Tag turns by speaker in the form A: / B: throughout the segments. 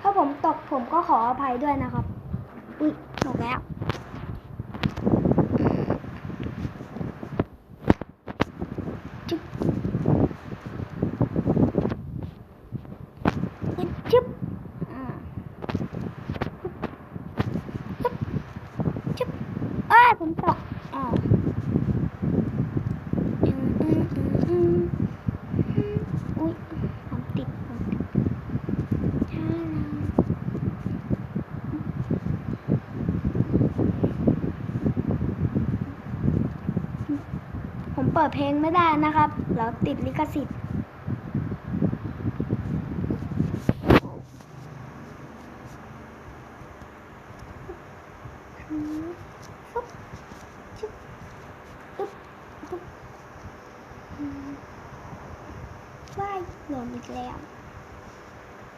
A: ถ้าผมตกผมก็ขออภัยด้วยนะครับ อุ้ยตกแล้ว จุ๊บอึ๊บจุ๊บอ่าจุ๊บจุ๊บเอ้ยผมตกอ่าอืมอืมอืมอืมอืมอุ้ยผมติดผมติดช้าแล้วผมเปิดเพลงไม่ได้นะครับ เราติดลิขสิทธิ์อืมฟุ๊บชุบปุ๊บปุ๊บอืมว่ายหล่นอีกแล้ว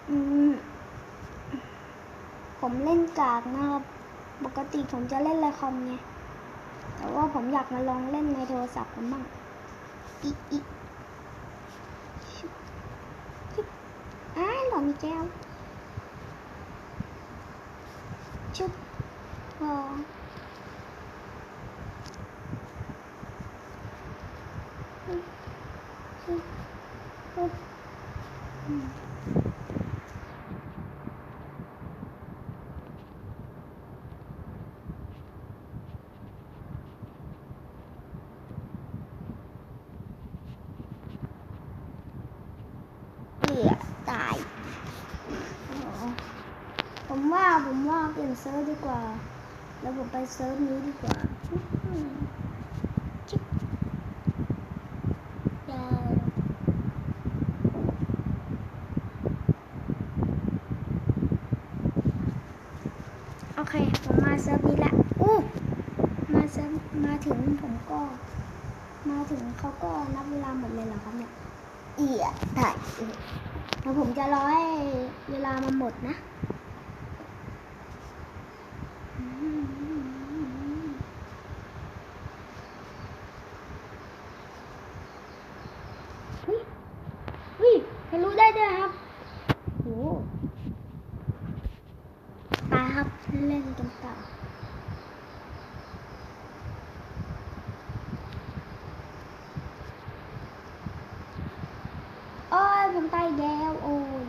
A: อืมผมเล่นกากนะครับ ปกติผมจะเล่นในคอมไง แต่ว่าผมอยากมาลองเล่นในโทรศัพท์ผมบ้างอีอีชุบชุบอ้าหล่นอีกแล้ว ชุบพออืมอืมอืมอืมเอือตายอ๋อ ผมว่าผมว่าเปลี่ยนเซิร์ฟดีกว่า แล้วผมไปเซิร์ฟนี้ดีกว่าจิ๊บยาวโอเค ผมมาเซิร์ฟนี้ละอู้มาเซิร์ฟมาถึงผมก็ มาถึงเขาก็นับเวลาหมดเลยเหรอครับเนี่ยเอียได้เอียแล้วผมจะรอให้เวลามันหมดนะ เฮ้ยเฮ้ยทะลุได้วยครับโหไปครับเล่นกันต่อโอ้ยผมตายแล้วโอ้ย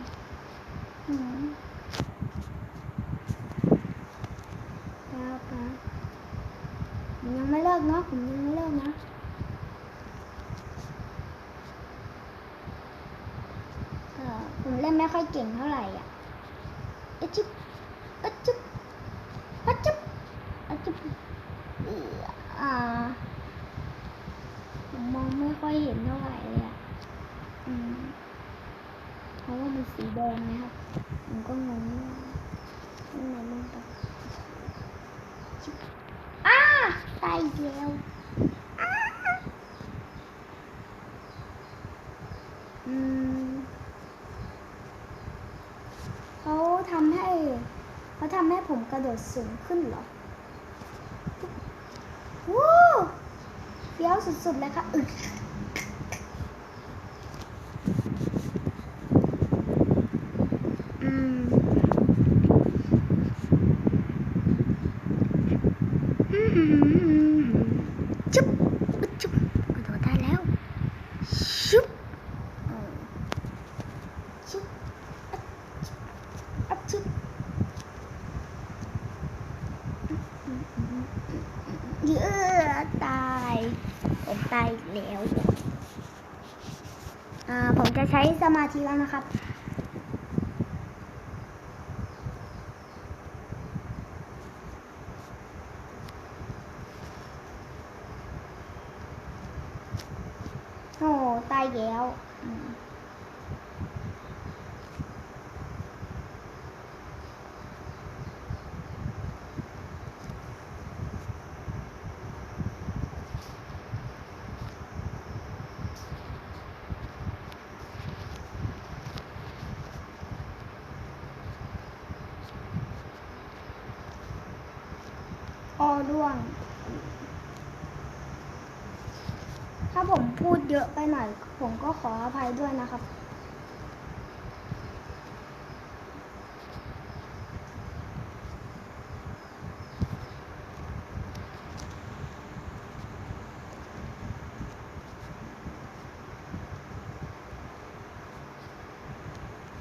A: อืมครับครับผมยังไม่เลิกเนาะผมยังไม่เลิกนะ ก็ ผมเล่นไม่ค่อยเก่งเท่าไหร่อะอะจุ๊บอะจุ๊บอะจุ๊บอะจุ๊บเอ่ออ่าผมมองไม่ค่อยเห็นเท่าไหร่เลยอะอืมเพราะว่ามันสีแดงนะครับ ผมก็งงว่าข้างในมันแบบจุ๊บอ้าตายแล้วอ้าอืม เขา ทำให้เขาทำให้ผมกระโดดสูงขึ้นเหรอวู้เฟี้ยวสุดๆเลยค่ะอึกอืมอืมอืมอืมจุ๊บอึ๊บจุ๊บกระโดดได้แล้วชุบอืมชุบ อัพชุดเยอะตายผมตาย อีกแล้วผมจะใช้สมาธิแล้วนะครับโอ้ตายแล้ว ร่วง ถ้าผมพูดเยอะไปหน่อย ผมก็ขออภัยด้วยนะครับ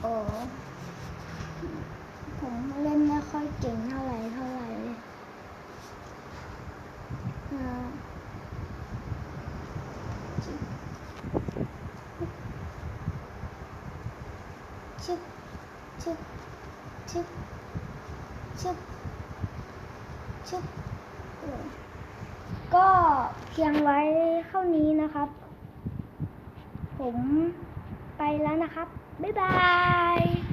A: โอ้ผมเล่นไม่ค่อยเก่งเท่าไหร่เท่าไหร่ ชึบชึบชึบชึบชึบชึบก็เพียงไว้เท่านี้นะครับ ผมไปแล้วนะครับ บ๊ายบาย